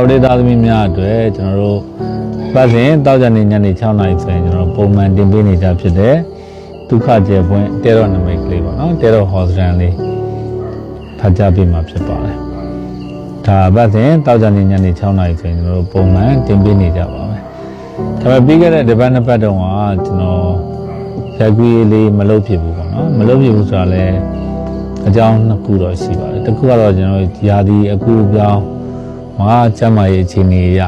အော်ဒေတာသမီးများအတွက်ကျွန်တော်တို့ပတ်စဉ်တောက်ကြနေညနေ6နာရီဆိုရင်ကျွန်တော်တို့ပုံမှန်တင်ပေးနေကြဖြစ်တဲ့ဒုက္ခကျေပွင့်တဲတော့နမိတ်ကလေးပေါ့နော်တဲတော့ဟောစရန်လေးဖတ်ကြားပေးမှာဖြစ်ပါတယ်ဒါပတ်စဉ်တောက်ကြနေညနေ6နာရီဆိုရင်ကျွန်တော်တို့ပုံမှန်တင်ပေးနေကြပါမယ်ဒါပေမဲ့ပြီးခဲ့တဲ့ဒီဘက်နှစ်ပတ်တုန်းကကျွန်တော်ရက်ကွေးလေးမလုပ်ဖြစ်ဘူးပေါ့နော်မလုပ်ဖြစ်ဘူးဆိုတာလည်းအကြောင်းနှစ်ခုတော့ရှိပါတယ်တစ်ခုကတော့ကျွန်တော်တို့ယာဒီအခုပြောင်း မဟာကျမ်းမာရေးအခြေအနေအရ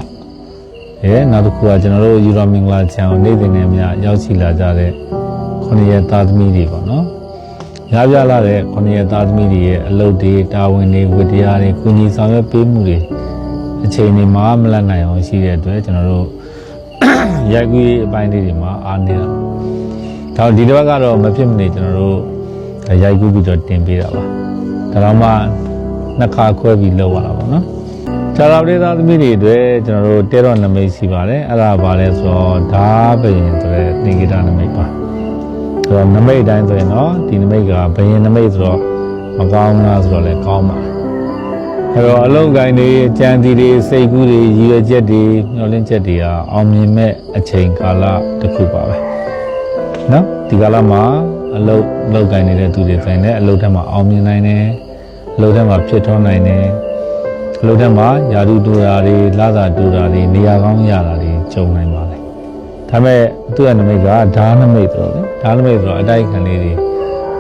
အဲနောက်တစ်ခုကကျွန်တော်တို့ယူရိုမင်္ဂလာချန်ကိုနေ့စဉ်နဲ့မြရောက်ရှိလာကြတဲ့ခုနှစ်ရက်သားသမီးတွေပေါ့နော်ရပြလာတဲ့ခုနှစ်ရက်သားသမီးတွေရဲ့အလုပ်တွေတာဝန်တွေဝတ္တရားတွေကုညီဆောင်ရွက်ပေးမှုတွေအချိန်တွေမှာမလတ်နိုင်အောင်ရှိတဲ့အတွက်ကျွန်တော်တို့ရိုက်ကူးရေးအပိုင်းလေးတွေမှာအားနေတာဒါဒီတစ်ပတ်ကတော့မဖြစ်မနေကျွန်တော်တို့ရိုက်ကူးပြီးတော့တင်ပေးတာပါဒါတော့မှနှစ်ခါခွဲပြီးလုပ်ရတာပေါ့နော် ခြားတော်ဒေသသမီးတွေအတွက်ကျွန်တော်တို့တဲတော်နမိတ်ရှိပါတယ်အဲ့ဒါဘာလဲဆိုတော့ဓာဘယင်ဆိုတဲ့သင်္ကေတနမိတ်ပါဆိုတော့နမိတ်တိုင်းဆိုရင်တော့ဒီနမိတ်ကဘယင်နမိတ်ဆိုတော့မကောင်းလားဆိုတော့လည်းကောင်းပါအဲ့တော့အလုံးကိုင်းတွေအကြံစီတွေစိတ်ကူးတွေရည်ရွယ်ချက်တွေမျှော်လင့်ချက်တွေကအောင်မြင်မဲ့အချိန်ကာလတစ်ခုပါပဲနော်ဒီကာလမှာအလုံးအလုံးကိုင်းနေတဲ့သူတွေဆိုင်တဲ့အလုံးထက်မှာအောင်မြင်နိုင်တယ်အလုံးထက်မှာဖြစ်ထွန်းနိုင်တယ် အလုပ်ထက်မှာယာတုတူတာတွေလာသာတူတာတွေနေရာကောင်းရတာတွေကြုံနိုင်ပါလေဒါပေမဲ့သူ့ရဲ့နမိတ်ကဓာနမိတ်ဆိုတော့လေဓာနမိတ်ဆိုတော့အတိုက်ခံလေးတွေ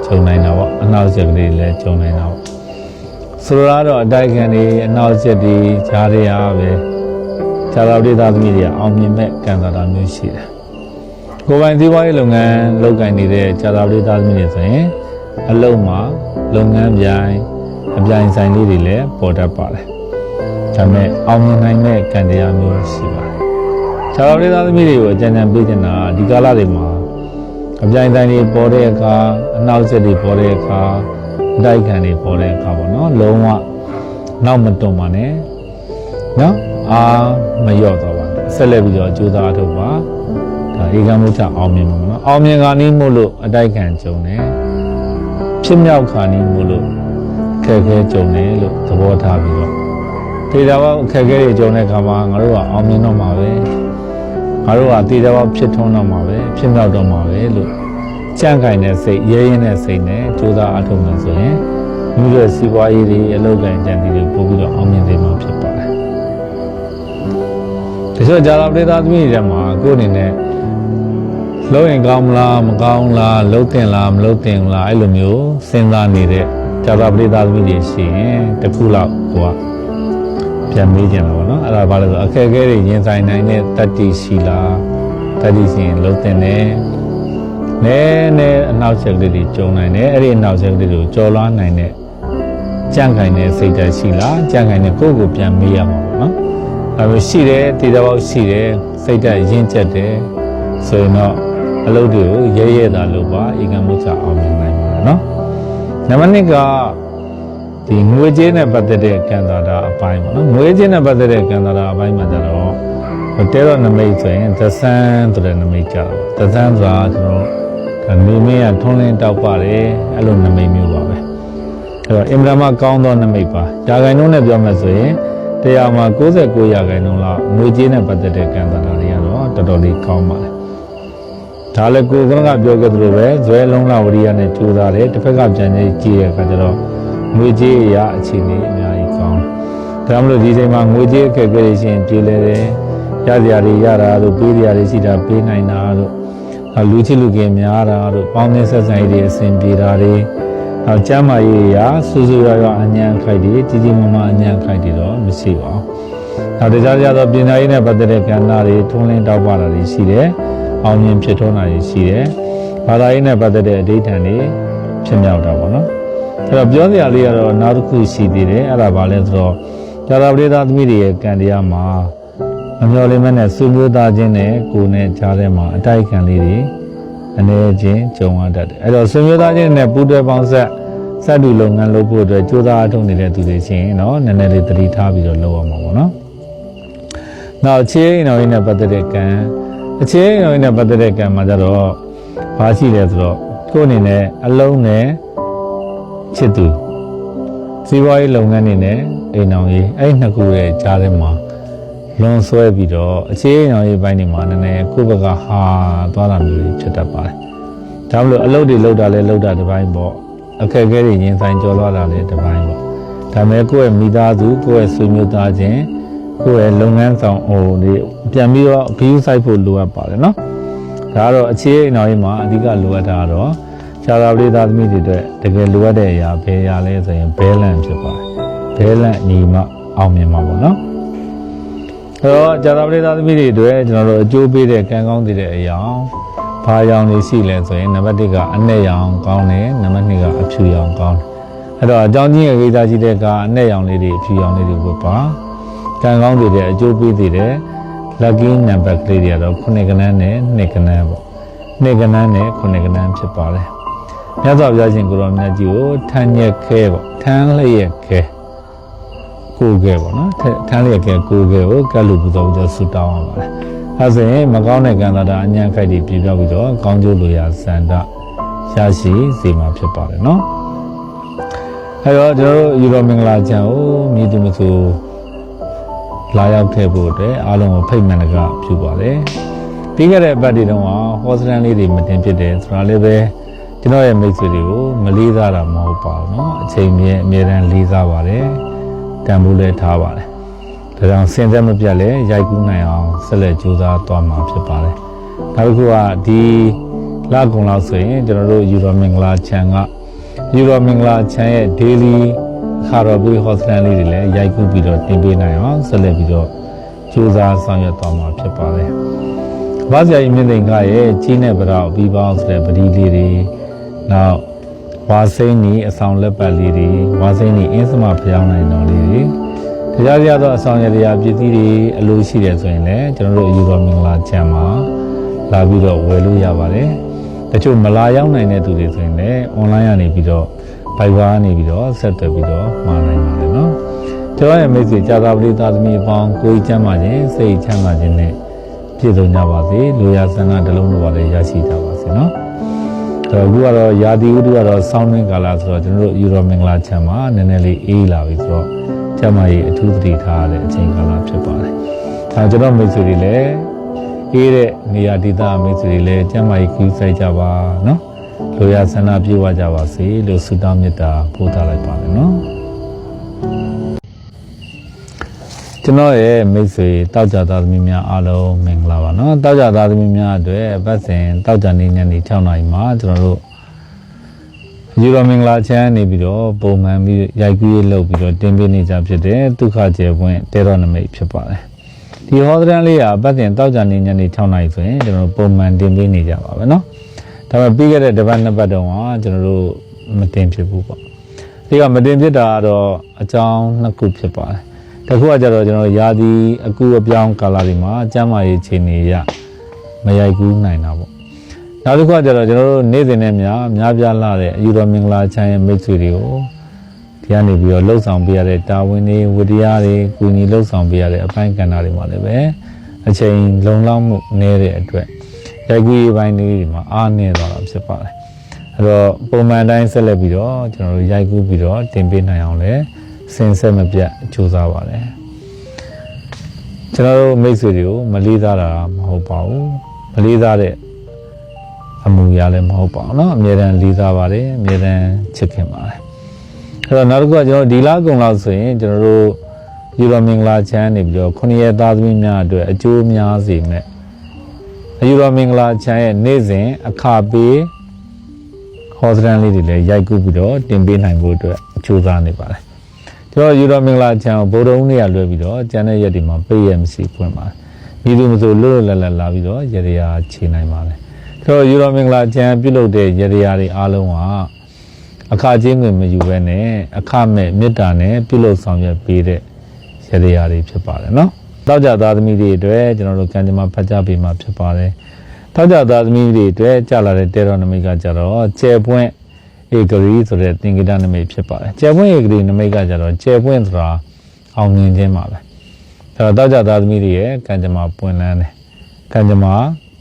ကြုံနိုင်တာပေါ့အနောက်ချက်ကလေးတွေလည်းကြုံနိုင်တာပေါ့ဆိုလိုတာကတော့အတိုက်ခံတွေအနောက်ချက်တွေဈာတွေအားပဲဈာတော်ဒေသသမီးတွေအောင်မြင်မဲ့ကံသာတာမျိုးရှိတယ်ကိုယ်ပိုင်သီးပွားရေးလုပ်ငန်းလုပ်ကိုင်နေတဲ့ဈာတော်ဒေသသမီးတွေဆိုရင်အလုံးမှာလုပ်ငန်းပြိုင်အပြိုင်ဆိုင်လေးတွေလည်းပေါ်တတ်ပါတယ် ဒါပေမဲ့အောင်မြင်နိုင်တဲ့ကံတရားမျိုးရှိပါတယ်။ခြားတော်လေးသားသမီးတွေကိုအကြံဉာဏ်ပေးချင်တာကဒီကာလတွေမှာအပြိုင်တိုင်းတွေပေါ်တဲ့အခါအနောက်ဆက်တွေပေါ်တဲ့အခါအတိုက်ခံတွေပေါ်တဲ့အခါပေါ့နော်လုံးဝနောက်မတွန်ပါနဲ့နော်အာမလျော့တော့ပါနဲ့ဆက်လက်ပြီးတော့ကြိုးစားအထုတ်ပါဒါဧကံမုချအောင်မြင်မှာပေါ့နော်အောင်မြင်ခါနီးမို့လို့အတိုက်ခံကြုံတယ်ဖြစ်မြောက်ခါနီးမို့လို့ခက်ခဲကြုံတယ်လို့သဘောထားပြီးတော့ တေတာဘောအခက်အခဲတွေကြုံတဲ့အခါမှာငါတို့ကအောင်မြင်တော့မှာပဲငါတို့ကတေတာဘောဖြစ်ထွန်းတော့မှာပဲဖြစ်မြောက်တော့မှာပဲလို့ကြံ့ခိုင်တဲ့စိတ်ရဲရင်တဲ့စိတ်နဲ့ကြိုးစားအထောက်မယ်ဆိုရင်မိတို့စီးပွားရေးတွေအလုပ်ကိုင်ကြံတွေပို့ပြီးတော့အောင်မြင်စေမှာဖြစ်ပါတယ်ဒီဆိုကြာလာပရိသတ်သမီးတွေမှာကိုယ်အနေနဲ့လုံးရင်ကောင်းမလားမကောင်းလားလုံးတင်လားမလုံးတင်ဘူးလားအဲ့လိုမျိုးစဉ်းစားနေတဲ့ကြာလာပရိသတ်သမီးတွေရှိရင်တစ်ခုလောက်ကိုက ပြန်မေးကြတာပေါ့နော်အဲ့ဒါဘာလဲဆိုအခက်အခဲတွေရင်ဆိုင်နိုင်တဲ့တတ္တိရှိလားတတ္တိရှိရင်လုံးတင်တယ်နဲနဲအနောက်ချက်ကလေးတွေကျုံနိုင်တယ်အဲ့ဒီအနောက်ချက်ကလေးတွေကိုကြော်လွှားနိုင်တဲ့ကြန့်ခိုင်တဲ့စိတ်ဓာတ်ရှိလားကြန့်ခိုင်တဲ့ကိုယ့်ကိုပြန်မေးရမှာပေါ့နော်ဒါပေမဲ့ရှိတယ်တည်တော်ပေါက်ရှိတယ်စိတ်ဓာတ်ရင့်ကျက်တယ်ဆိုရင်တော့အလုပ်တွေကိုရဲရဲတာလုပ်ပါဧကံမုချအောင်မြင်နိုင်ပါတယ်နော်နံပါတ်1က ဒီငွေကြေးနဲ့ပတ်သက်တဲ့ကံသာတာအပိုင်းပေါ့နော်ငွေကြေးနဲ့ပတ်သက်တဲ့ကံသာတာအပိုင်းမှာကျတော့တဲတော့နမိတ်ဆိုရင်သဆန်းဆိုတဲ့နမိတ်ကြတော့သဆန်းဆိုတာကျွန်တော်ဒါနေမင်းကထွန်းလင်းတောက်ပါတယ်အဲ့လိုနမိတ်မျိုးပါပဲအဲ့တော့အင်မတန်မှကောင်းသောနမိတ်ပါဒါဂိုင်နှုန်းနဲ့ပြောမှဆိုရင်တရားမှာ69ရာခိုင်နှုန်းလောက်ငွေကြေးနဲ့ပတ်သက်တဲ့ကံသာတာတွေကတော့တော်တော်လေးကောင်းပါတယ်ဒါလည်းကိုယ်ကပြောခဲ့သလိုပဲဇွဲလုံးလာဝရိယနဲ့ကြိုးစားတယ်တစ်ဖက်ကပြန်ကြည့်ကြည့်ရခါကျတော့ ငွေကြေးအရာအခြေအနေအများကြီးကောင်းတယ်။ဒါမှမဟုတ်ဒီချိန်မှာငွေကြေးအခက်အခဲတွေရှင်ပြေလဲတယ်။ရစရာတွေရတာတို့ပေးစရာတွေရှိတာပေးနိုင်တာတို့အဲလူချစ်လူကင်များတာတို့ပေါင်းသင်းဆက်ဆံရေးတွေအဆင်ပြေတာတွေနောက်ကျမ်းမာရေးအရာစူးစူးရွရွအညံခိုက်တွေကြီးကြီးမားမားအညံခိုက်တွေတော့မရှိပါဘူး။နောက်တရားကြတော့ပညာရေးနဲ့ပတ်သက်တဲ့ကဏ္ဍတွေထုံးလင်းတောက်ပတာတွေရှိတယ်။အောင်မြင်ဖြစ်ထွန်းတာတွေရှိတယ်။ဘာသာရေးနဲ့ပတ်သက်တဲ့အဓိဋ္ဌာန်တွေဖြစ်မြောက်တာပေါ့နော်။ အဲ့တော့ပြောစရာလေးကတော့နောက်တစ်ခုရှိသေးတယ်အဲ့ဒါဘာလဲဆိုတော့ဇာတာပရိသသမီးတွေရဲ့ကံတရားမှာမမျော်လင့်မဲ့နဲ့ဆွေမျိုးသားချင်းနဲ့ကိုယ်နဲ့ကြားထဲမှာအတိုက်ခံလေးတွေအနေချင်းကြုံရတတ်တယ်အဲ့တော့ဆွေမျိုးသားချင်းနဲ့ပူးတွဲပေါင်းဆက်စက်တူလုပ်ငန်းလုပ်ဖို့အတွက်ကြိုးစားအထောက်နေတဲ့သူတွေချင်းเนาะနည်းနည်းလေးသတိထားပြီးတော့လုပ်ရမှာပေါ့နော်နောက်အခြေအိမ်တော်ကြီးနဲ့ပတ်သက်တဲ့ကံအခြေအိမ်တော်ကြီးနဲ့ပတ်သက်တဲ့ကံမှာကြတော့ဘာရှိလဲဆိုတော့ကိုယ်အနေနဲ့အလုံးနဲ့ ချစ်သူစီးပွားရေးလုပ်ငန်းတွေနဲ့အိမ်အောင်ရေးအဲ့ဒီနှစ်ခုရဲ့ကြားထဲမှာလွန်ဆွဲပြီးတော့အခြေအရောင်ရေးပိုင်းတွေမှာနည်းနည်းကိုယ့်ဘက်ကဟာသွားတာမျိုးတွေဖြစ်တတ်ပါတယ်ဒါမလို့အလုပ်တွေလုပ်တာလဲလုပ်တာတစ်ပိုင်းပေါ့အခက်အခဲတွေရင်ဆိုင်ကျော်လွှားတာလဲတစ်ပိုင်းပေါ့ဒါပေမဲ့ကိုယ့်ရဲ့မိသားစုကိုယ့်ရဲ့ဆွေမျိုးသားချင်းကိုယ့်ရဲ့လုပ်ငန်းဆောင်ဟိုတွေပြန်ပြီးတော့ဂရုစိုက်ဖို့လိုအပ်ပါတယ်နော်ဒါကတော့အခြေအရောင်ရေးမှာအဓိကလိုအပ်တာကတော့ ခြားသာပလေးသားသမီးတွေအတွက်တကယ်လိုအပ်တဲ့အရာဘယ်အရာလဲဆိုရင် balance ဖြစ်ပါတယ် balance ညီမှအောင်မြင်မှာပေါ့နော်အဲ့တော့ဂျာတာပရိသတ်သမီးတွေအတွက်ကျွန်တော်တို့အကျိုးပေးတဲ့ကံကောင်းတဲ့အရာဘာရောင်လေးရှိလဲဆိုရင်နံပါတ်1ကအနဲ့ရောင်ကောင်းတယ်နံပါတ်2ကအဖြူရောင်ကောင်းတယ်အဲ့တော့အကြောင်းကြီးရဲ့ကိစ္စရှိတဲ့ကအနဲ့ရောင်လေးတွေအဖြူရောင်လေးတွေဝတ်ပါကံကောင်းတဲ့အကျိုးပေးတဲ့ lucky number ကလေးတွေကတော့9ကနန်းနဲ့2ကနန်းပေါ့2ကနန်းနဲ့9ကနန်းဖြစ်ပါတယ် မြတ်စွာဘုရားရှင်ကိုရောမြတ်ကြီးကိုထမ်းရက်ခဲပေါ့ထမ်းလျက်ခဲကိုယ်ကဲပေါ့နော်ထထမ်းလျက်ကဲကိုယ်ကဲကိုကတ်လူပူဇော်ပြီးတော့ဆုတောင်းရပါတယ်အဲဆိုရင်မကောင်းတဲ့ကံတာတာအញ្ញံခိုက်တွေပြပြောက်ပြီးတော့ကောင်းကျိုးလိုရာစန္ဒရရှိစေမှာဖြစ်ပါတယ်နော်အဲတော့ကျွန်တော်တို့ယူရောမင်္ဂလာချံကိုမြည်သူမဆိုလာရောက်ခဲ့ဖို့အတွက်အားလုံးကိုဖိတ်မှန်တကပြုပါတယ်ပြီးခဲ့တဲ့ဘက်တွေတုန်းကဟောစတန်လေးတွေမတင်ဖြစ်တယ်ဆိုတာလေးပဲ ကျွန်တော်ရဲ့မိတ်ဆွေတွေကိုမလေးစားတာမဟုတ်ပါဘူးเนาะအချိန်မြဲအမြဲတမ်းလေးစားပါတယ်တန်ဖိုးလည်းထားပါတယ်ဒါကြောင့်စင်သက်မပြတ်လဲရိုက်ကူးနိုင်အောင်ဆက်လက်ကြိုးစားသွားမှာဖြစ်ပါတယ်နောက်တစ်ခုကဒီလကုံလောက်ဆိုရင်ကျွန်တော်တို့ယူရောမင်္ဂလာချန်ကယူရောမင်္ဂလာချန်ရဲ့ daily ခါတော်ပြီး hostel လေးတွေလည်းရိုက်ကူးပြီးတော့တင်ပေးနိုင်အောင်ဆက်လက်ပြီးတော့ကြိုးစားဆောင်ရွက်သွားမှာဖြစ်ပါတယ်။ဘာဆရာကြီးမြင့်သိင်္ဂရဲ့ကြီးနဲ့ဗရောက်ပြီးပေါင်းဆိုတဲ့ပတိလေးတွေ နောက်ဝါစိမ့်နီအဆောင်လက်ပတ်လေးတွေဝါစိမ့်နီအင်းစမဖျောင်းနိုင်တော်လေးတွေတရားပြသောအဆောင်ရတရားပစ္စည်းတွေအလိုရှိတယ်ဆိုရင်လည်းကျွန်တော်တို့ယူတော်မင်္ဂလာချမ်းမှာလာပြီးတော့ဝယ်လို့ရပါတယ်တချို့မလာရောက်နိုင်တဲ့သူတွေဆိုရင်လည်း online ကနေပြီးတော့ Viber ကနေပြီးတော့ဆက်သွယ်ပြီးတော့မှာနိုင်ပါတယ်နော်ကျွန်တော်ရဲ့မိတ်ဆွေကြာသာပရိသသမီးအပေါင်းကိုယ်ချမ်းသာခြင်းစိတ်ချမ်းသာခြင်းနဲ့ပြည့်စုံကြပါစေလူရဆန္ဒတစ်လုံးလိုပါလေရရှိကြပါစေနော် တော့အခုကတော့ယာတိဥတုကတော့စောင်းနှင်းကာလဆိုတော့ကျွန်တော်တို့ယူရောမင်္ဂလာချမ်းမှာနည်းနည်းလေးအေးလာပြီဆိုတော့ကျမကြီးအထူးသတိထားရတဲ့အချိန်ကာလဖြစ်ပါတယ်။ဒါကျွန်တော်မိတ်ဆွေတွေလည်းအေးတဲ့နေရာဒေသမိတ်ဆွေတွေလည်းကျမကြီးကြီးဆိုင်ကြပါနော်။လိုရဆန္ဒပြေဝကြပါစေလို့ဆုတောင်းမေတ္တာပို့သလိုက်ပါမယ်နော်။ ကျွန်တော်ရဲ့မိတ်ဆွေတောက်ကြသားသမီးများအားလုံးမင်္ဂလာပါနော်တောက်ကြသားသမီးများအတွက်ပတ်စဉ်တောက်ကြနေညနေ6နာရီမှာကျွန်တော်တို့ယူတော်မင်္ဂလာချမ်းနေပြီးတော့ပုံမှန်ပြီးရိုက်ကူးရေးလုပ်ပြီးတော့တင်ပြနေကြဖြစ်တယ်ဒုက္ခကျေပွင့်တဲတော်နမိတ်ဖြစ်ပါတယ်ဒီဟောဒရန်လေးကပတ်စဉ်တောက်ကြနေညနေ6နာရီဆိုရင်ကျွန်တော်တို့ပုံမှန်တင်ပြနေကြပါပဲနော်ဒါပေမဲ့ပြီးခဲ့တဲ့တစ်ပတ်နှစ်ပတ်တုန်းကကျွန်တော်တို့မတင်ဖြစ်ဘူးပေါ့ဒီကမတင်ဖြစ်တာကတော့အကြောင်းနှစ်ခုဖြစ်ပါတယ် တစ်ခုကကျတော့ကျွန်တော်ရာသီအကူအပြောင်းကာလတွေမှာကျန်းမာရေးခြေနေရမရိုက်ကူးနိုင်တာပေါ့နောက်တစ်ခုကကျတော့ကျွန်တော်တို့နေ့စဉ်နဲ့များများပြားလာတဲ့အယူတော်မင်္ဂလာချမ်းရဲ့မိတ်ဆွေတွေကိုဒီကနေပြီးတော့လှုပ်ဆောင်ပေးရတဲ့တာဝန်တွေဝတရားတွေကုညီလှုပ်ဆောင်ပေးရတဲ့အပိုင်းကဏ္ဍတွေမှာလည်းပဲအချိန်လုံလောက်မှုနည်းတဲ့အတွက်ရိုက်ကူးရေးပိုင်းလေးတွေမှာအားနည်းသွားတာဖြစ်ပါတယ်အဲ့တော့ပုံမှန်တိုင်းဆက်လက်ပြီးတော့ကျွန်တော်တို့ရိုက်ကူးပြီးတော့တင်ပေးနိုင်အောင်လဲ စင်ဆက်မပြတ်ကြိုးစားပါတယ်ကျွန်တော်တို့မိတ်ဆွေတွေကိုမလေးစားတာမဟုတ်ပါဘူးမလေးစားတဲ့အမှုရလည်းမဟုတ်ပါဘူးเนาะအမြဲတမ်းလေးစားပါတယ်အမြဲတမ်းချစ်ခင်ပါတယ်အဲ့တော့နောက်တစ်ခုကကျွန်တော်ဒီလကုံလောက်ဆိုရင်ကျွန်တော်တို့ယူရောမင်္ဂလာချမ်းနေပြီးတော့ခုနှစ်ရက်သားသမီးများအတွက်အကျိုးများစေမဲ့ယူရောမင်္ဂလာချမ်းရဲ့နေ့စဉ်အခပေးဟောစတန်လေးတွေလည်းရိုက်ကူးပြီးတော့တင်ပေးနိုင်ဖို့အတွက်အကျိုးစားနေပါတယ် ကျွန်တော်ယူရောမင်္ဂလာချမ်းကိုဗုဒ္ဓဦးနေ့ကလွှဲပြီးတော့ကျန်တဲ့ရက်တွေမှာပေးရမရှိဖွင့်ပါတယ်မိသူမဆိုလွတ်လွတ်လပ်လပ်လာပြီးတော့ရရခြေနိုင်ပါတယ်ဆိုတော့ယူရောမင်္ဂလာချမ်းပြုလုပ်တဲ့ရတရားတွေအားလုံးကအခါချင်းငွေမယူဘဲနဲ့အခမဲ့မေတ္တာနဲ့ပြုလုပ်ဆောင်ရွက်ပေးတဲ့ရတရားတွေဖြစ်ပါတယ်နော်။တောက်ကြသားသမီးတွေအတွက်ကျွန်တော်တို့ကံကြမ္မာဖတ်ကြားပေးမှာဖြစ်ပါတယ်။တောက်ကြသားသမီးတွေအတွက်ကြာလာတဲ့တေရောနမိတ်ကကြတော့ကျဲပွင့် ဧကရီဆိုတဲ့သင်္ကေတနမိတ်ဖြစ်ပါတယ်။ကျဲပွင့်ဧကရီနမိတ်ကကြတော့ကျဲပွင့်ဆိုတာအောင်မြင်ခြင်းပါပဲ။အဲတော့တောက်ကြသားသမီးတွေရဲ့ကံကြမ္မာပွင့်လန်းတယ်။ကံကြမ္မာ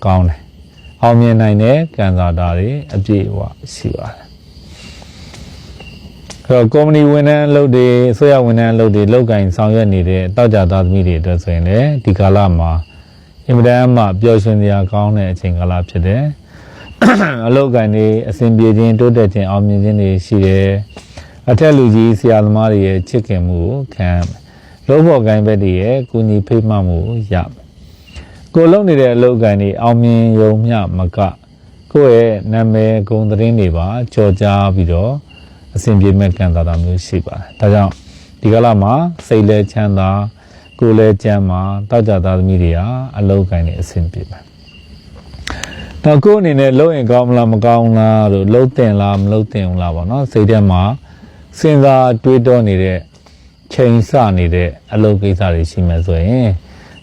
ကောင်းတယ်။အောင်မြင်နိုင်တဲ့ကံစားတာတွေအပြည့်အဝရှိပါတယ်။အဲအဲ့တော့ကုမ္ပဏီဝန်ထမ်းအလုပ်တွေအစိုးရဝန်ထမ်းအလုပ်တွေလောက်ကင်ဆောင်ရွက်နေတဲ့တောက်ကြသားသမီးတွေအတွက်ဆိုရင်လည်းဒီကာလမှာအင်မတန်မှပျော်ရွှင်စရာကောင်းတဲ့အချိန်ကာလဖြစ်တယ်။ အလောက်ကင်တွေအစဉ်ပြေခြင်းတိုးတက်ခြင်းအောင်မြင်ခြင်းတွေရှိတယ်။အထက်လူကြီးဆရာသမားတွေရဲ့ချစ်ခင်မှုကိုခံရမယ်။လောဘောကိုင်ဘက်တွေရဲ့ကုညီဖိမှတ်မှုကိုရမယ်။ကိုလုံနေတဲ့အလောက်ကင်တွေအောင်မြင်ယုံမျှမကကိုယ့်ရဲ့နာမည်ဂုဏ်သတင်းတွေပါကြော်ကြားပြီးတော့အစဉ်ပြေမဲ့ကံတာတာမျိုးရှိပါတယ်။ဒါကြောင့်ဒီကလာမှာစိတ်လဲချမ်းသာကိုယ်လဲကျမ်းမာတောက်ကြသားသမီးတွေဟာအလောက်ကိုင်းနေအစဉ်ပြေမယ်။ တော့ကိုယ်အနေနဲ့လုံးရင်ကောင်းမလားမကောင်းလားလို့လုံးတင်လားမလုံးတင်ဘူးလားပေါ့နော်။စိတ်ထဲမှာစဉ်းစားတွေးတောနေတဲ့ချိန်ဆနေတဲ့အလုပ်ကိစ္စတွေရှိမှဆိုရင်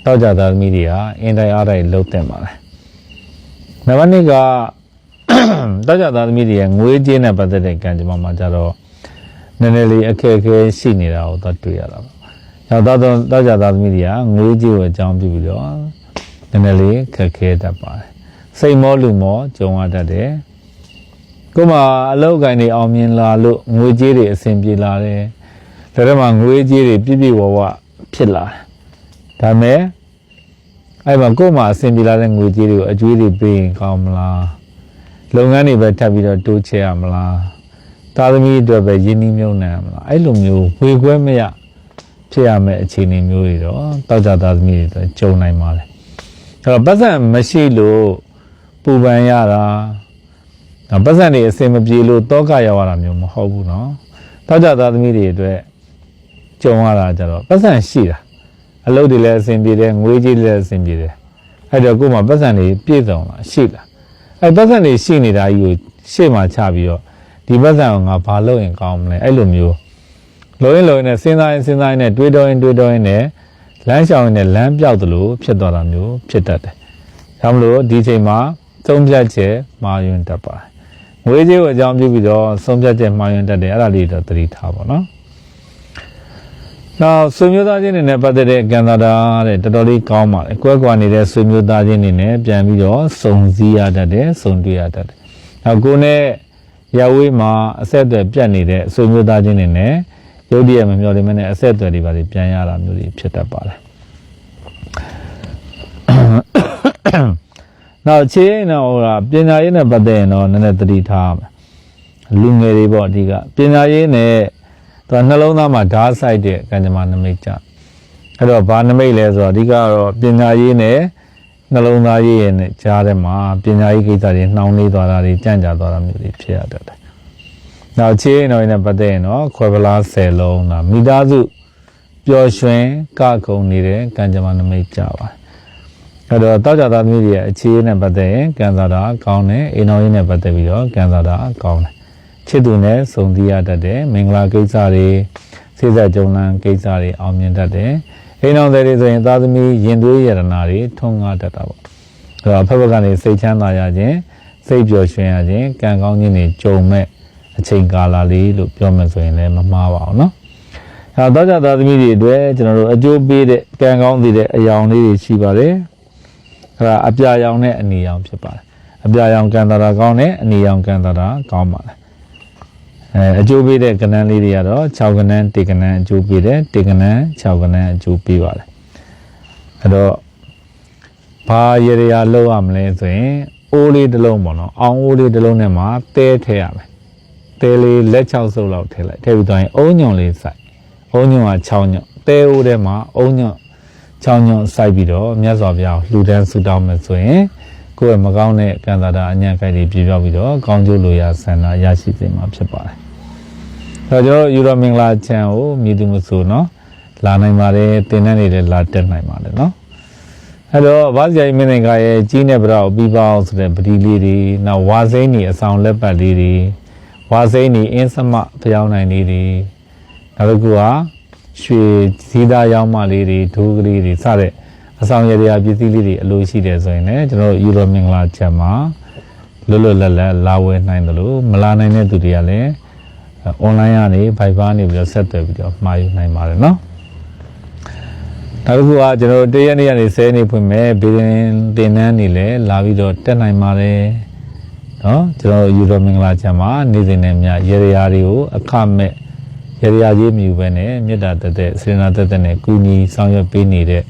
တောက်ကြသားသမီးတွေဟာအင်တိုင်းအားတိုင်းလုံးတင်ပါလေ။နံပါတ်2ကတောက်ကြသားသမီးတွေရဲ့ငွေကြေးနဲ့ပတ်သက်တဲ့ကံကြမ္မာမှာကြတော့နည်းနည်းလေးအခက်အခဲရှိနေတာကိုတော့တွေ့ရတာပေါ့။နောက်တော့တောက်ကြသားသမီးတွေကငွေကြေးကိုအကြောင်းပြုပြီးတော့နည်းနည်းလေးခက်ခဲတတ်ပါတယ်။ စိတ်မောလူမောကြုံရတတ်တယ်။ကိုယ်မှာအလောက်ကိုင်းနေအောင်မြင်လာလို့ငွေကြေးတွေအဆင်ပြေလာတယ်။ဒါတော့မှငွေကြေးတွေပြည့်ပြည့်ဝဝဖြစ်လာတယ်။ဒါမဲ့အဲ့မှာကိုယ်မှာအဆင်ပြေလာတဲ့ငွေကြေးတွေကိုအကျွေးတွေပေးရင်ကောင်းမလား။လုပ်ငန်းတွေပဲထပ်ပြီးတော့တိုးချဲ့ရမလားသားသမီးအတွက်ပဲရင်းနှီးမြှုပ်နှံရမလားအဲ့လိုမျိုးဝေခွဲမရဖြစ်ရမယ့်အခြေအနေမျိုးတွေတော့တောက်ကြသားသမီးတွေတော့ကြုံနိုင်ပါလေအဲ့တော့ပတ်စံမရှိလို့ ပူပန်ရတာဒါပတ်စံတွေအစင်မပြေလို့တောကရောက်ရတာမျိုးမဟုတ်ဘူးเนาะတောက်ကြသားသမီးတွေအတွက်ကြုံရတာကြတော့ပတ်စံရှိတာအလုပ်တွေလည်းအစင်ပြေတယ်ငွေကြေးလည်းအစင်ပြေတယ်အဲ့တော့ကိုယ်မှာပတ်စံတွေပြည့်စုံလာရှိလား အဲပတ်စံတွေရှိနေတာကြီးကိုရှေ့မှာချပြီးတော့ဒီပတ်စံကိုငါဘာလုပ်ရင်ကောင်းမလဲအဲ့လိုမျိုးလိုရင်လိုရင်နဲ့စဉ်းစားရင်စဉ်းစားရင်နဲ့တွေးတောရင်တွေးတောရင်နဲ့လမ်းလျှောက်ရင်နဲ့လမ်းပြောက်သလိုဖြစ်သွားတာမျိုးဖြစ်တတ်တယ်။ဒါမလို့ဒီချိန်မှာ သုံးဖြတ်ချက်မှာယွန်းတတ်ပါတယ်။ငွေကြေးကိုအကြောင်းပြုပြီးတော့သုံးဖြတ်ချက်မှာယွန်းတတ်တယ်အဲ့ဒါလေးတော့သတိထားပါတော့။နောက်ဆွေမျိုးသားချင်းတွေနဲ့ပတ်သက်တဲ့ကံသာတာတဲ့တော်တော်လေးကောင်းပါတယ်။ကွဲကွာနေတဲ့ဆွေမျိုးသားချင်းတွေနဲ့ပြန်ပြီးတော့စုံစည်းရတတ်တယ်၊စုံတွေ့ရတတ်တယ်။နောက်ကိုယ်နဲ့ရဝေးမှာအဆက်အသွယ်ပြတ်နေတဲ့ဆွေမျိုးသားချင်းတွေနဲ့ရုပ်တရက်မမျှော်လင့်မနဲ့အဆက်အသွယ်တွေပါပြန်ရတာမျိုးတွေဖြစ်တတ်ပါတယ်။ နောက်ခြေရင်တော့ဟိုပညာရေးနဲ့ပတ်သက်ရင်တော့နည်းနည်းသတိထားရမယ်။လူငယ်တွေပေါ့အဓိကပညာရေးနဲ့သူကနှလုံးသားမှာဓာတ်ဆိုင်တဲ့ကံကြမ္မာနမိတ်ကြအဲ့တော့ဘာနမိတ်လဲဆိုတော့အဓိကတော့ပညာရေးနဲ့နှလုံးသားရေးရဲ့နဲ့ကြားထဲမှာပညာရေးကိစ္စတွေနှောင်းနှေးသွားတာတွေကြန့်ကြာသွားတာမျိုးတွေဖြစ်ရတတ်တယ်။နောက်ချေးရင်တော့နဲ့ပတ်သက်ရင်တော့ခွဲပလား၁၀လုံးဒါမိသားစုပျော်ရွှင်ကကုံနေတဲ့ကံကြမ္မာနမိတ်ကြပါ အဲ့တော့တောက်ကြသားသမီးတွေရဲ့အခြေရေးနဲ့ပတ်သက်ရင်ကံစားတာကောင်းတယ်အိမ်တော်ရေးနဲ့ပတ်သက်ပြီးတော့ကံစားတာကောင်းတယ်ချစ်သူနဲ့စုံသီးရတတ်တယ်မင်္ဂလာကိစ္စတွေစိစက်ကြုံလန်းကိစ္စတွေအောင်မြင်တတ်တယ်အိမ်တော်တွေဆိုရင်သားသမီးရင်သွေးရတနာတွေထုံငါတတ်တာပေါ့အဲ့တော့ဖက်ဖက်ကနေစိတ်ချမ်းသာရခြင်းစိတ်ပျော်ရွှင်ရခြင်းကံကောင်းခြင်းတွေကြုံမဲ့အချိန်ကာလလေးလို့ပြောမှဆိုရင်လည်းမမှားပါဘူးเนาะအဲတော့ကြသားသမီးတွေအတွက်ကျွန်တော်တို့အကျိုးပေးတဲ့ကံကောင်းတဲ့အယောင်လေးတွေရှိပါတယ် အဲဒါအပြာရောင်နဲ့အနီရောင်ဖြစ်ပါတယ်အပြာရောင်ကံတာတာကောင်းတဲ့အနီရောင်ကံတာတာကောင်းပါတယ်အဲအကျိုးပေးတဲ့ကဏ္ဍလေးတွေကတော့6ကဏ္ဍတေကဏ္ဍအကျိုးပေးတယ်တေကဏ္ဍ6ကဏ္ဍအကျိုးပေးပါတယ်အဲ့တော့ဘာရရလောက်ရမလဲဆိုရင်အိုးလေးတစ်လုံးပေါ့နော်အောင်အိုးလေးတစ်လုံးနဲ့မှာတဲထည့်ရမယ်တဲလေးလက်6စုပ်လောက်ထည့်လိုက်ထည့်ပြီးတော့ရင်အုံညွန်လေးစိုက်အုံညွန်က6ညွန်တဲအိုးထဲမှာအုံညွန် 6ညွန်စိုက်ပြီးတော့မြတ်စွာဘုရားလှူဒန်းဆုတောင်းမယ်ဆိုရင်ကိုယ့်ရဲ့မကောင်းတဲ့ကံသာတာအညံ့ခိုက်တွေပြပြောက်ပြီးတော့ကောင်းကျိုးလိုရာဆန္ဒရရှိစေမှာဖြစ်ပါတယ်။အဲတော့ကျွန်တော်ယူရောမင်္ဂလာချမ်းကိုမြည်သူမဆိုနော်လာနိုင်ပါတယ်တင်တဲ့နေလည်းလာတက်နိုင်ပါတယ်နော်။အဲ့တော့ဗားစရိုက်မင်းနိုင်ငံရဲ့ကြီးနဲ့ဗရောက်ပြီးပါအောင်ဆိုတဲ့ပတိလေးတွေနောက်ဝါစိမ့်နေအဆောင်လက်ပတ်လေးတွေဝါစိမ့်နေအင်းစမဖျောင်းနိုင်လေးတွေနောက်တစ်ခုက ရွှေစည်းသားရောင်းမလေးတွေဒိုးကလေးတွေစတဲ့အဆောင်ရရာပစ္စည်းလေးတွေအလိုရှိတယ်ဆိုရင်လည်းကျွန်တော်ယူရိုမင်္ဂလာချက်မှာလွတ်လွတ်လပ်လပ်လာဝယ်နိုင်တယ်လို့မလာနိုင်တဲ့သူတွေကလည်းအွန်လိုင်းကနေ Viber နေပြီးတော့ဆက်သွယ်ပြီးတော့မှာယူနိုင်ပါတယ်နော်နောက်တစ်ခုကကျွန်တော်တရက်နေ့ကနေ10နေ့ဖွင့်မယ်ဘီရင်တင်နန်းနေလဲလာပြီးတော့တက်နိုင်ပါတယ်နော်ကျွန်တော်ယူရိုမင်္ဂလာချက်မှာနေ့စဉ်နဲ့မြရေရာတွေကိုအခမဲ့ ရရကြီးမြူပဲနဲ့မေတ္တာတက်တဲ့စေနာတက်တဲ့နဲ့ကုညီဆောင်ရွက်ပေးနေတဲ့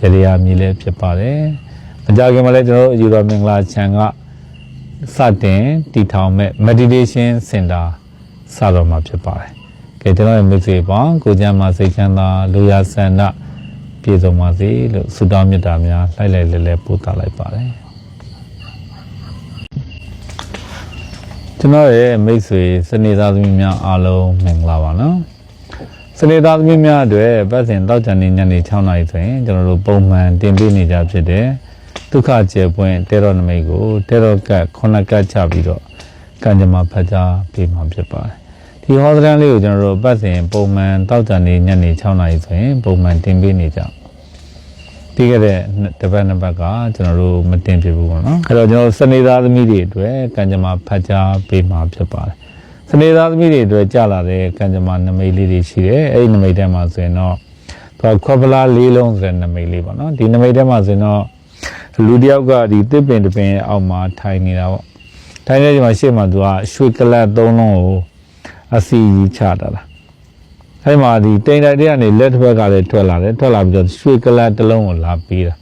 ရရမြည်လည်းဖြစ်ပါတယ်။မကြခင်မှာလည်းကျွန်တော်တို့ယူတော်မင်္ဂလာချန်ကစတင်တည်ထောင်မဲ့ meditation center စတော့မှာဖြစ်ပါတယ်။ကဲကျွန်တော်ရဲ့မိတ်ဆွေပေါင်းကိုကျမ်းမှာစိတ်ချမ်းသာလူရဆန္ဒပြည့်စုံပါစေလို့ဆုတောင်းမေတ္တာများလိုက်လိုက်လဲလဲပို့သလိုက်ပါတယ်။ ကျွန်တော်ရဲ့မိတ်ဆွေစနေသားသမီးများအားလုံးမင်္ဂလာပါနော်စနေသားသမီးများအတွက်ပတ်စဉ်တောက်ချန်နေညနေ6နာရီဆိုရင်ကျွန်တော်တို့ပုံမှန်တင်ပြနေကြဖြစ်တဲ့ဒုက္ခကျေပွင့်တေရောနမိတ်ကိုတေရောကတ်ခုနကတ်ချပြီးတော့ကံကြမ္မာဖတ်ကြားပေးမှာဖြစ်ပါတယ်ဒီဟောစတန်လေးကိုကျွန်တော်တို့ပတ်စဉ်ပုံမှန်တောက်ချန်နေညနေ6နာရီဆိုရင်ပုံမှန်တင်ပြနေကြပြီး ခဲ့တဲ့တစ်ပတ်နှစ်ပတ်ကကျွန်တော်တို့မတင်ဖြစ်ဘူးပေါ့နော်အဲ့တော့ကျွန်တော်စနေသားသမီးတွေအတွက်ကံကြမ္မာဖတ်ကြားပေးမှာဖြစ်ပါတယ်စနေသားသမီးတွေအတွက်ကြာလာတဲ့ကံကြမ္မာနမိတ်လေးတွေရှိတယ်အဲ့ဒီနမိတ်ထဲမှာဆိုရင်တော့သူကခွက်ပလားလေးလုံးဆိုတဲ့နမိတ်လေးပေါ့နော်ဒီနမိတ်ထဲမှာဆိုရင်တော့လူတစ်ယောက်ကဒီတစ်ပင်တစ်ပင်ရဲ့အောက်မှာထိုင်နေတာပေါ့ထိုင်နေချိန်မှာရှေ့မှာသူကရွှေကလတ်သုံးလုံးကိုအစီကြီးချတာလား အဲ့မှာဒီတိန်တိုက်တဲ့ကနေလက်တစ်ဘက်ကလည်းထွက်လာတယ်ထွက်လာပြီးတော့ရွှေကလတ်တစ်လုံးကိုလာပေးတာ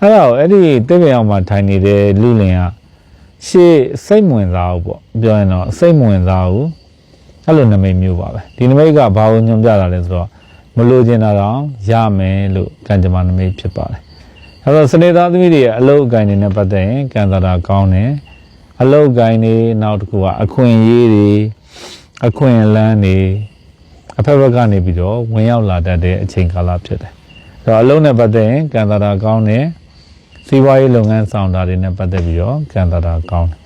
အဲ့တော့အဲ့ဒီတစ်ပင်အောင်မှာထိုင်နေတဲ့လူလင်ကရှေ့စိတ်ဝင်စားဘူးပေါ့ပြောရင်တော့စိတ်ဝင်စားဘူးအဲ့လိုနမိတ်မျိုးပါပဲဒီနမိတ်ကဘာကိုညွှန်ပြတာလဲဆိုတော့မလိုချင်တာတော့ရမယ်လို့ကံကြမ္မာနမိတ်ဖြစ်ပါတယ်အဲ့တော့စနေသားသမီးတွေရဲ့အလုတ်အကင်တွေနဲ့ပတ်သက်ရင်ကံသာတာကောင်းတယ်အလုတ်အကင်တွေနောက်တစ်ခုကအခွင့်အရေးတွေအခွင့်အလန်းတွေ အဖက်ဘက်ကနေပြီးတော့ဝင်ရောက်လာတတ်တဲ့အချိန်ကာလဖြစ်တယ်။အဲတော့အလုံးနဲ့ပတ်သက်ရင်ကံတာတာကောင်းတယ်။စီးပွားရေးလုပ်ငန်းဆောင်တာတွေနဲ့ပတ်သက်ပြီးတော့ကံတာတာကောင်းတယ်။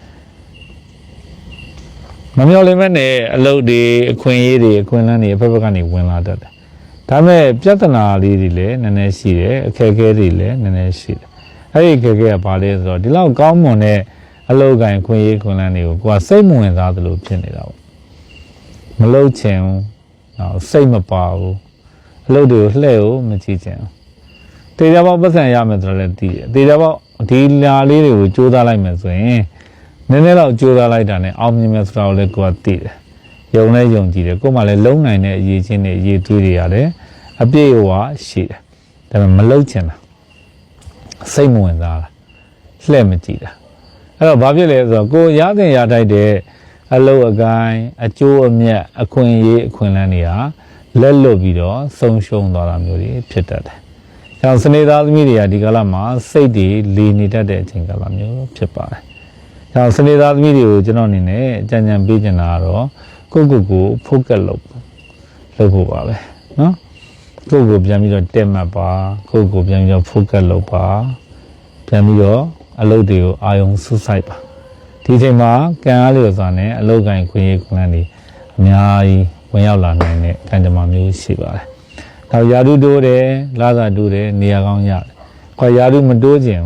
မမျော်လင့်မဲ့နဲ့အလုပ်တွေအခွင့်အရေးတွေအခွင့်အလမ်းတွေအဖက်ဘက်ကနေဝင်လာတတ်တယ်။ဒါမဲ့ပြဿနာလေးတွေလည်းနည်းနည်းရှိတယ်အခက်အခဲတွေလည်းနည်းနည်းရှိတယ်။အဲ့ဒီအခက်အခဲကဘာလဲဆိုတော့ဒီလောက်ကောင်းမွန်တဲ့အလုပ်ကိုင်ခွင့်ရေးခွင့်လန်းတွေကိုကိုယ်ကစိတ်မဝင်စားသလိုဖြစ်နေတာပေါ့။မလုပ်ချင်ဘူး နော်စိတ်မပါဘူးအလုပ်တွေကိုလှည့်ကိုမကြည့်ချင်ဘူးတေချာပေါက်ပတ်စံရမယ်ဆိုတော့လည်းသိတယ်တေချာပေါက်ဒီလာလေးတွေကိုကြိုးစားလိုက်မယ်ဆိုရင်နည်းနည်းတော့ကြိုးစားလိုက်တာနဲ့အောင်မြင်မယ်ဆိုတာကိုလည်းကိုယ်ကသိတယ်ယုံလဲယုံကြည်တယ်ကိုယ်မှလည်းလုံနိုင်တဲ့အရေးချင်းတွေအရေးသွေးတွေရတယ်အပြည့်အဝရှိတယ်ဒါပေမဲ့မလုံချင်တာစိတ်မဝင်စားတာလှည့်မကြည့်တာအဲ့တော့ဘာဖြစ်လဲဆိုတော့ကိုယ်ရတဲ့ရတိုက်တဲ့ အလုတ်အကိုင်းအကျိုးအမြတ်အခွင့်အရေးအခွင့်အလမ်းတွေဟာလက်လွတ်ပြီးတော့ဆုံးရှုံးသွားတာမျိုးတွေဖြစ်တတ်တယ်။ကျောင်းစနေသားသမီးတွေကဒီကာလမှာစိတ်တွေလီနေတတ်တဲ့အချိန်ကာလမျိုးဖြစ်ပါတယ်။ကျောင်းစနေသားသမီးတွေကိုကျွန်တော်အနေနဲ့အကြံဉာဏ်ပေးချင်တာကတော့ကိုယ့်ကိုယ်ကို focus လုပ်လုပ်ဖို့ပါပဲနော်။ကိုယ့်ကိုယ်ပြန်ပြီးတော့တက်မှတ်ပါကိုယ့်ကိုယ်ပြန်ပြီးတော့ focus လုပ်ပါပြန်ပြီးတော့အလုပ်တွေကိုအာယုံစူးစိုက်ပါ ဒီအချိန်မှာကံအားလျော်စွာနဲ့အလုတ်ကင်ခွင့်ရေးခွင့်လန်းတွေအများကြီးဝင်ရောက်လာနိုင်တဲ့ကံကြမ္မာမျိုးရှိပါတယ်။နောက်ယာရုတိုးတယ်၊လာစာတိုးတယ်၊နေရာကောင်းရတယ်။ခေါ်ယာရုမတိုးခြင်း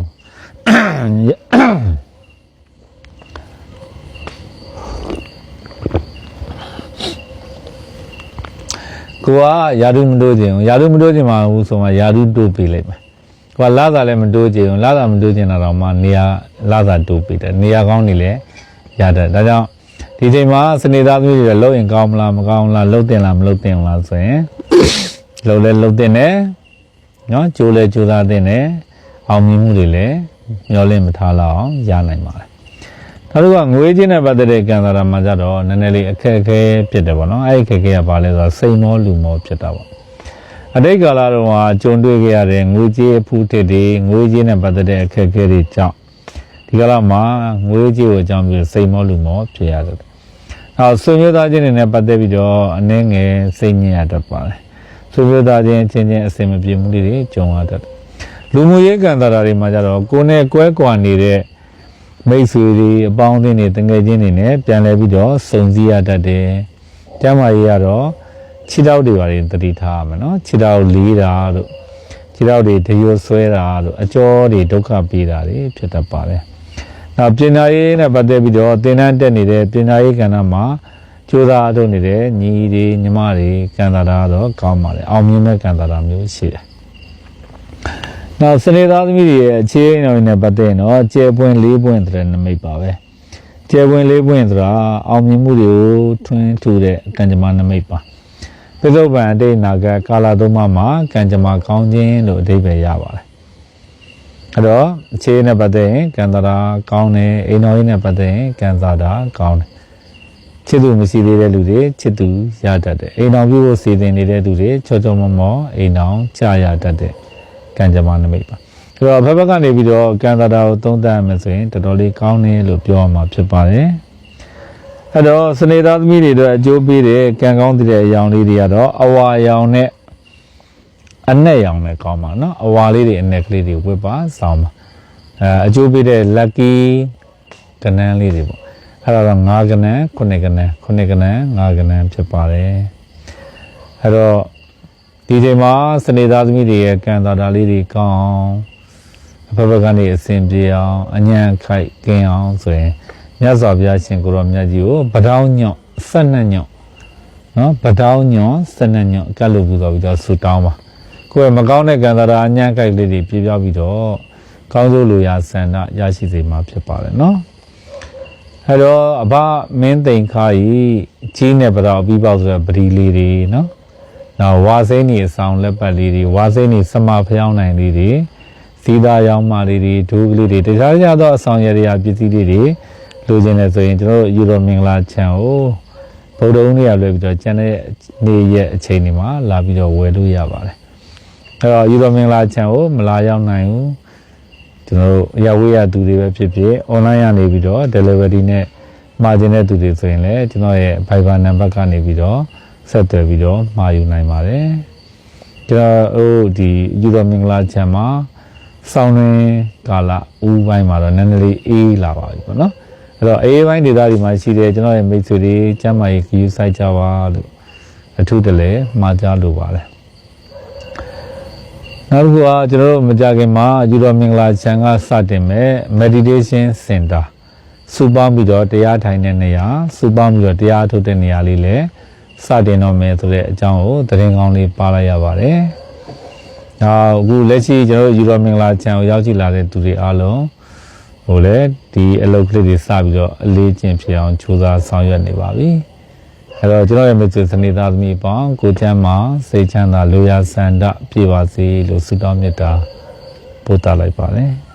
ကိုကယာရုမတိုးခြင်းယာရုမတိုးခြင်းမှာဘူးဆိုမှယာရုတိုးပေးလိုက်မယ်။ ကိုကလာသာလည်းမတိုးကြည့်ဘူးလာသာမတိုးကျင်တာတော့မှနေရာလာသာတိုးပေးတယ်နေရာကောင်းနေလေရတတ်ဒါကြောင့်ဒီချိန်မှာစနေသားမျိုးတွေလှုပ်ရင်ကောင်းမလားမကောင်းလားလှုပ်တင်လားမလှုပ်တင်လားဆိုရင်လှုပ်လဲလှုပ်တင်တယ်နော်ကြိုးလဲကြိုးစားတင်တယ်အောင်မြင်မှုတွေလည်းမျောလင့်မထားလောက်အောင်ရနိုင်ပါတယ်နောက်တစ်ခုကငွေချင်းနဲ့ပတ်သက်တဲ့ကံစားတာမှာကြတော့နည်းနည်းလေးအခက်အခဲဖြစ်တယ်ပေါ့နော်အဲ့ဒီအခက်အခဲကဘာလဲဆိုတော့စိတ်မောလူမောဖြစ်တာပေါ့ အတိတ်ကာလတော့ဟာကြုံတွေ့ခဲ့ရတဲ့ငွေကြေးအဖူးတစ်တွေငွေကြေးနဲ့ပတ်သက်တဲ့အခက်အခဲတွေကြောင့်ဒီကာလမှာငွေကြေးကိုအကြောင်းပြုစိတ်မောလူမောဖြစ်ရတယ်။နောက်ဆွေမျိုးသားချင်းတွေနဲ့ပတ်သက်ပြီးတော့အနှင်းငယ်စိတ်ညစ်ရတတ်ပါတယ်။ဆွေမျိုးသားချင်းချင်းချင်းအစင်မပြေမှုတွေကြုံရတတ်တယ်။လူမှုရေးကံတာတွေမှာကြတော့ကိုယ်နဲ့ကွဲကွာနေတဲ့မိတ်ဆွေတွေအပေါင်းအသင်းတွေတငယ်ချင်းတွေနဲ့ပြန်လဲပြီးတော့စုံစည်းရတတ်တယ်။ကျမ်းမာရေးကတော့ ခြေထောက်တွေပါရင်တတိထားရမယ်နော်ခြေထောက်လေးတာတို့ခြေထောက်တွေတရွဆွဲတာတို့အကျော်တွေဒုက္ခပေးတာတွေဖြစ်တတ်ပါတယ်။နောက်ပညာရေးနဲ့ပတ်သက်ပြီးတော့သင်တန်းတက်နေတဲ့ပညာရေးကဏ္ဍမှာကြိုးစားအထုတ်နေတဲ့ညီတွေညီမတွေကံတာတာတော့ကောင်းပါလေအောင်မြင်တဲ့ကံတာတာမျိုးရှိတယ်။နောက်စနေသားသမီးတွေရဲ့အခြေအနေတွေနဲ့ပတ်သက်ရင်တော့ကျဲပွင့်လေးပွင့်တဲ့နမိတ်ပါပဲ။ကျဲပွင့်လေးပွင့်ဆိုတာအောင်မြင်မှုတွေကိုထွန်းထူတဲ့ကံကြမ္မာနမိတ်ပါ။ ပိဿုပံအတိတ်နာဂကာလသုံးပါးမှာကံကြမ္မာကောင်းခြင်းလို့အဓိပ္ပာယ်ရပါတယ်အဲ့တော့အခြေအနေနဲ့ပတ်သက်ရင်ကံတာကောင်းတယ်အိမ်တော်ကြီးနဲ့ပတ်သက်ရင်ကံစားတာကောင်းတယ်ချစ်သူမရှိသေးတဲ့လူတွေချစ်သူရတတ်တယ်အိမ်တော်ပြုဖို့စီစဉ်နေတဲ့သူတွေချောချောမောမောအိမ်တော်ကြာရတတ်တယ်ကံကြမ္မာနမိတ်ပါဆိုတော့ဘက်ဘက်ကနေပြီးတော့ကံတာတာကိုသုံးသပ်ရမယ်ဆိုရင်တော်တော်လေးကောင်းတယ်လို့ပြောရမှာဖြစ်ပါတယ် အဲ့တော့စနေသားသမီးတွေအတွက်အကျိုးပေးတဲ့ကံကောင်းတဲ့အရာလေးတွေကတော့အဝါရောင်နဲ့အနက်ရောင်နဲ့ကောင်းပါနော်အဝါလေးတွေအနက်ကလေးတွေဝတ်ပါစောင်းပါအဲအကျိုးပေးတဲ့ lucky ကနန်းလေးတွေပေါ့အဲ့ဒါတော့9ကနန်း9ကနန်း9ကနန်း9ကနန်းဖြစ်ပါတယ်အဲ့တော့ဒီချိန်မှာစနေသားသမီးတွေရဲ့ကံတာတာလေးတွေကောင်းအဖက်ဖက်ကနေအစဉ်ပြေအောင်အညံ့ခိုက်ကင်းအောင်ဆိုရင် မြတ်စွာဘုရားရှင်ကိုရောမြတ်ကြီးကိုဗတောင်းညော့ဆက်နှက်ညော့နော်ဗတောင်းညော့ဆက်နှက်ညော့ကတ်လို့ပူဇော်ပြီးတော့ဆူတောင်းပါကိုယ်ကမကောင်းတဲ့ကံတာတာအညံ့ခိုက်လေးတွေပြေပြောက်ပြီးတော့ကောင်းစိုးလိုရာဆန္ဒရရှိစေမှာဖြစ်ပါတယ်နော်အဲ့တော့အဘမင်းသိန်ခါကြီးကြီးနဲ့ပတော့ပြီးပေါက်ဆိုတဲ့ပရီလေးတွေနော်။နောက်ဝါစိမ့်နေအဆောင်လက်ပတ်လေးတွေဝါစိမ့်နေစမဖျောင်းနိုင်လေးတွေစီသားရောင်းမလေးတွေဒိုးကလေးတွေတခြားခြားသောအဆောင်ရရာပစ္စည်းလေးတွေ လိုချင်တယ်ဆိုရင်ကျွန်တော်တို့ယူရိုမင်္ဂလာချန်ကိုဗုဒ္ဓဦးနေ့ရလွှဲပြီးတော့ကျန်တဲ့နေ့ရက်အချိန်တွေမှာလာပြီးတော့ဝယ်လို့ရပါတယ်။အဲ့တော့ယူရိုမင်္ဂလာချန်ကိုမလာရောက်နိုင်ဘူး။ကျွန်တော်တို့အရဝေးရသူတွေပဲဖြစ်ဖြစ် online ရနေပြီးတော့ delivery နဲ့မှာကျင်တဲ့သူတွေဆိုရင်လည်းကျွန်တော်ရဲ့ Viber number ကနေပြီးတော့ဆက်သွယ်ပြီးတော့မှာယူနိုင်ပါတယ်ကျွန်တော်တို့ဒီယူတော်မင်္ဂလာချမ်းမှာစောင်းရင်းကာလဦးပိုင်းမှာတော့နည်းနည်းလေးအေးလာပါပြီပေါ့နော် အဲ့တော့အေးပိုင်းဒေသတွေမှာရှိတဲ့ကျွန်တော်ရဲ့မိတ်ဆွေတွေကျမ်းမာရေးခရီးဆိုင်ကြပါလို့အထူးတလဲမှာကြားလိုပါတယ်နောက်တစ်ခုကကျွန်တော်တို့မကြခင်မှာယူတော်မင်္ဂလာချန်ကစတင်မဲ့ meditation center စူပေါင်းပြီးတော့တရားထိုင်တဲ့နေရာစူပေါင်းပြီးတော့တရားထုတ်တဲ့နေရာလေးလည်းစတင်တော့မယ်ဆိုတဲ့အကြောင်းကိုသတင်းကောင်းလေးပါလိုက်ရပါတယ်။နောက်အခုလက်ရှိကျွန်တော်တို့ယူတော်မင်္ဂလာချန်ကိုရောက်ကြည့်လာတဲ့သူတွေအားလုံး ဟိုလေဒီအလုပ်ကလေးတွေစပြီးတော့အလေးကျင့်ဖြစ်အောင်ကြိုးစားဆောင်ရွက်နေပါပြီ။အဲ့တော့ကျွန်တော်ရဲ့မိတ်ဆွေစနေသားသမီးပေါင်းကိုချမ်းမှာစိတ်ချမ်းသာလူရဆန္ဒပြည့်ပါစေလို့ဆုတောင်းမေတ္တာပို့သလိုက်ပါတယ်။